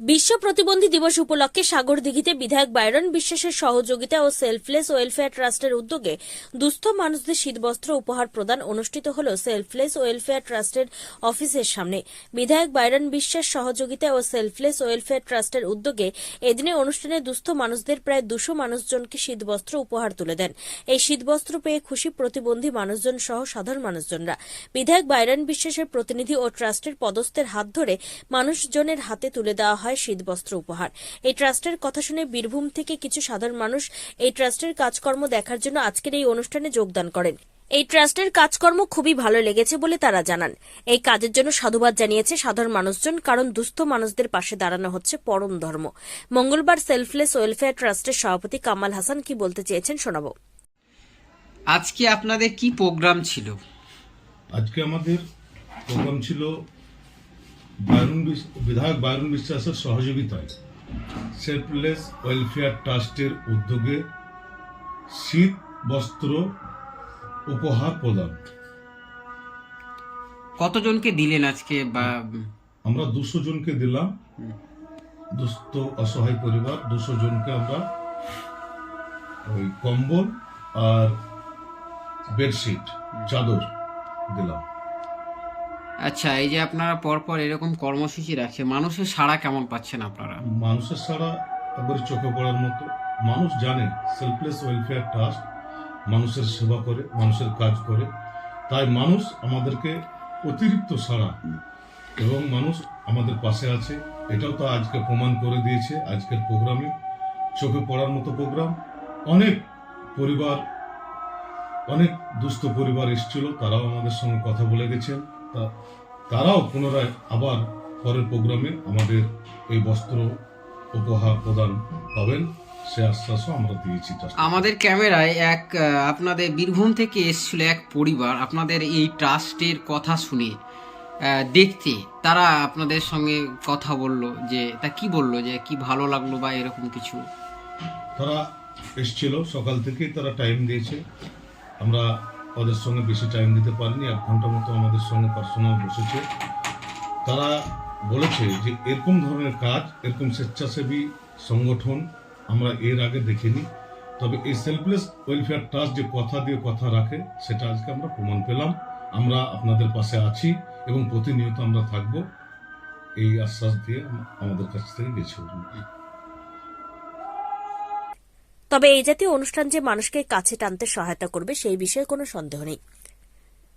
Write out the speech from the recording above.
বিশ্ব প্রতিবন্ধী দিবস উপলক্ষে সাগরদিঘিতে বিধায়ক বাইরন বিশ্বাসের সহযোগিতা ও সেলফলেস ওয়েলফেয়ার ট্রাস্টের উদ্যোগে দুস্থ মানুষদের শীতবস্ত্র উপহার প্রদান অনুষ্ঠিত হল সেলফলেস ওয়েলফেয়ার ট্রাস্টের অফিসের সামনে। বিধায়ক বাইরন বিশ্বাস সহযোগিতা ও সেলফলেস ওয়েলফেয়ার ট্রাস্টের উদ্যোগে এদিনে অনুষ্ঠানে দুস্থ মানুষদের প্রায় দুশো মানুষজনকে শীতবস্ত্র উপহার তুলে দেন। এই শীতবস্ত্র পেয়ে খুশি প্রতিবন্ধী মানুষজন সহ সাধারণ মানুষজনরা। বিধায়ক বাইরন বিশ্বাসের প্রতিনিধি ও ট্রাস্টের পদস্থের হাত ধরে মানুষজনের হাতে তুলে দেওয়া হয়। শীতবস্ত্র উপহার। এই ট্রাস্টের কথা শুনে বীরভূম থেকে কিছু সাধারণ মানুষ এই ট্রাস্টের কাজকর্ম দেখার জন্য আজকের এই অনুষ্ঠানে যোগদান করেন। এই ট্রাস্টের কাজকর্ম খুবই ভালো লেগেছে বলে তারা জানান। এই কাজের জন্য সাধুবাদ জানিয়েছে সাধারণ মানুষজন কারণ দুস্থ মানুষদের পাশে দাঁড়ানো হচ্ছে পরম ধর্ম। মঙ্গলবার সেলফলেস ওয়েলফেয়ার ট্রাস্টের সভাপতি কামাল হাসান কি বলতে চেয়েছেন শোনাবো। আজকে আপনাদের কি প্রোগ্রাম ছিল? আজকে আমাদের প্রোগ্রাম ছিল বিশ- বিধায়ক বায়রন বিশ্বাসের সহযোগিতায় সেলফলেস ওয়েলফেয়ার ট্রাস্টের উদ্যোগে শীত বস্ত্র উপহার প্রদান। কতজনকে দিলেন আজকে বা আমরা দুশো জনকে দিলাম। দুস্থ অসহায় পরিবার দুশো জনকে আমরা ওই কম্বল আর বেডশিট চাদর দিলাম। আচ্ছা এই যে আপনারা পরপর এরকম কর্মসূচি রাখছে মানুষের সাড়া কেমন পাচ্ছেন আপনারা? মানুষের ছাড়া একবারে চোখে পড়ার মতো। মানুষ জানে সেলফলেস ওয়েলফেয়ার ট্রাস্ট মানুষের সেবা করে, মানুষের কাজ করে। তাই মানুষ আমাদেরকে অতিরিক্ত সাড়া এবং মানুষ আমাদের পাশে আছে। এটাও তো আজকে প্রমাণ করে দিয়েছে, আজকের প্রোগ্রামে। চোখে পড়ার মতো প্রোগ্রাম। অনেক পরিবার, অনেক দুস্থ পরিবার এসেছিল, তারাও আমাদের সঙ্গে কথা বলে গেছেন। তা তারাও পুনরায় আবার পরের প্রোগ্রামে আমাদের এই বস্ত্র উপহার প্রদান পাবেন। সে আশ্বাসও আমরা দিয়েছি আমাদের ক্যামেরায় এক আপনাদের বীরভূম থেকে এসেছিল এক পরিবার। আপনাদের এই ট্রাস্টের কথা শুনে দেখতে তারা আপনাদের সঙ্গে কথা বলল যে তা কি বলল যে কি ভালো লাগল বা এরকম কিছু? তারা এসছিল সকাল থেকেই তারা টাইম দিয়েছে। আমরা ওদের সঙ্গে বেশি টাইম দিতে পারিনি। এক ঘণ্টা মতো আমাদের সঙ্গে পার্সোনাল বসেছে। তারা বলেছে যে, এরকম ধরনের কাজ, এরকম স্বেচ্ছাসেবী সংগঠন আমরা এর আগে দেখিনি। তবে এই সেলফলেস ওয়েলফেয়ার ট্রাস্ট যে কথা দিয়ে কথা রাখে, সেটা আজকে আমরা প্রমাণ পেলাম। আমরা আপনাদের পাশে আছি এবং প্রতিনিয়ত আমরা থাকব। এই আশ্বাস দিয়ে আমাদের কাছ থেকে গেছে তবে এই জাতীয় অনুষ্ঠান যে মানুষকে কাছে টানতে সহায়তা করবে, সেই বিষয়ে কোনো সন্দেহ নেই।